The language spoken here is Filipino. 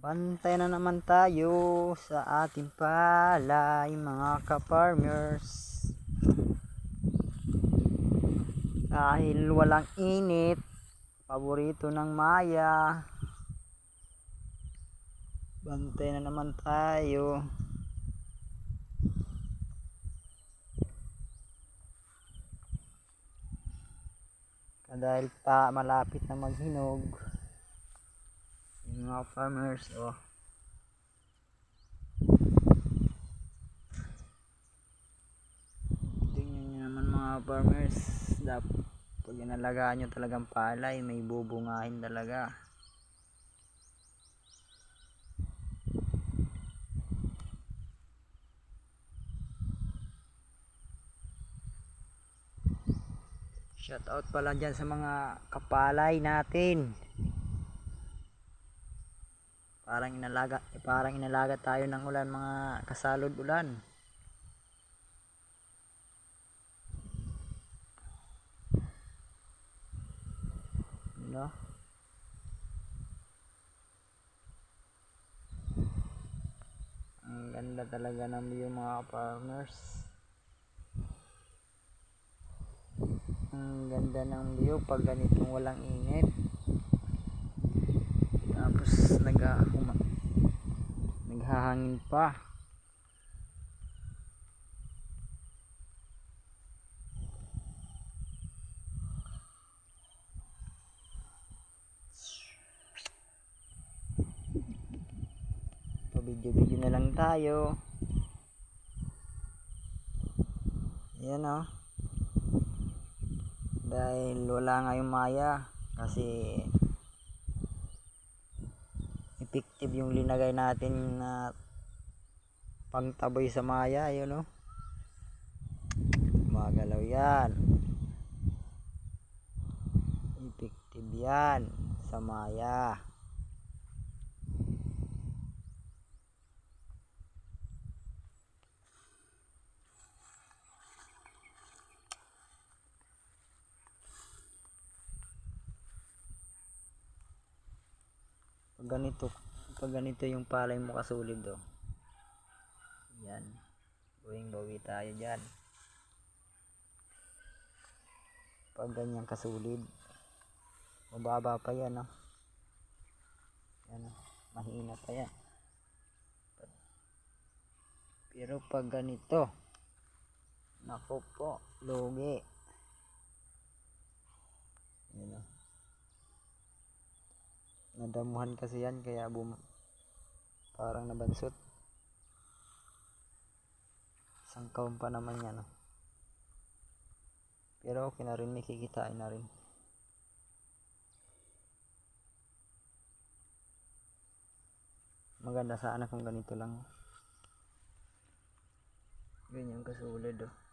Bantay na naman tayo sa ating palay mga ka-farmers. Dahil walang init, paborito ng Maya. Bantay na naman tayo. Dahil pa malapit na maghinog. Mga farmers, oh. Tingnan nyo naman mga farmers, dapat pag inalagaan nyo talagang palay, may bubungahin talaga. Shout out pala dyan sa mga kapalay natin. Parang inalaga, parang inalaga tayo ng ulan mga kasalod ulan. No? Ang ganda talaga ng view mga farmers. Ang ganda ng view pag ganitong walang init. Tapos nag naghahangin pa. Pa-video-video na lang tayo. Yan oh. Dahil wala nga yung maya kasi effective yung linagay natin na pangtaboy sa maya yun no magalaw yan. Effective yan sa maya pag ganito pag ganito yung palay mo kasulid oh. Yan. Buwing bawi tayo dyan. Pag ganyan kasulid mababa pa yan oh. Yan oh. Mahina pa yan. Pero pag ganito nako po lugi yan oh nadamuhan kasi yan kaya bum parang nabansot. Sangkaw pa naman yan oh. pero okay na rin kikitain na rin. Maganda sana kung ganito lang. Ganyan kasulid oh